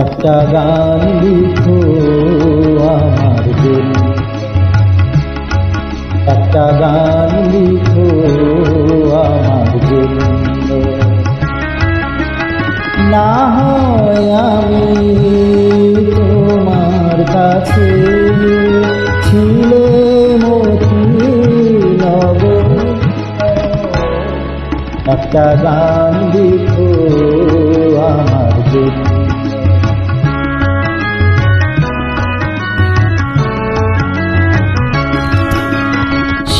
একটা গান লিখো আমার জন্য। একটা গান লিখো আমার জন্য। না হয় আমি তোমার কাছে একটা গান লিখো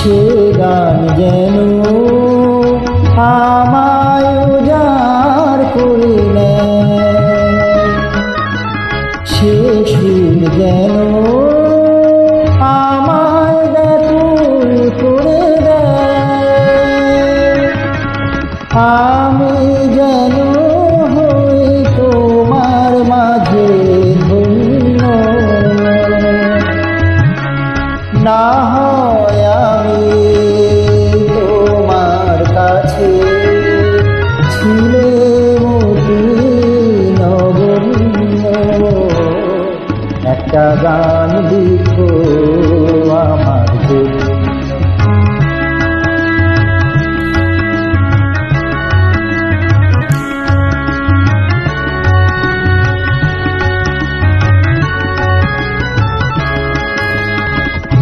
সে গান যেন আমায় উজার করে সে সুর যেন গান লিখো আমার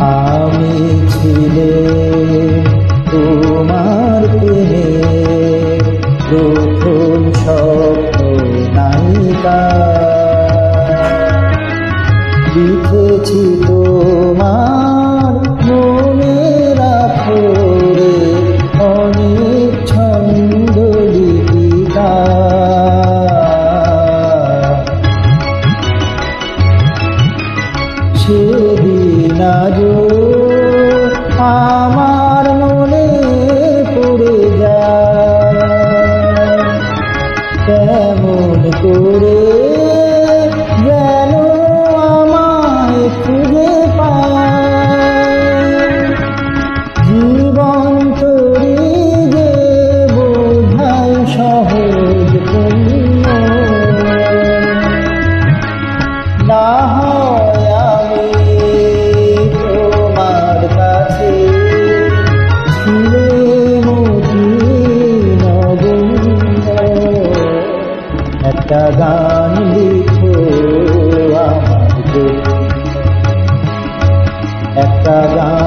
আমি ছিলে তোমার প্রেমে প্রথম স্বপ্ন নায়িকা সেদিন আজও আমার মনে পড়ে যায়। কেমন করে যেন আমায় খুঁজে পায়। জীবন ಸದಾ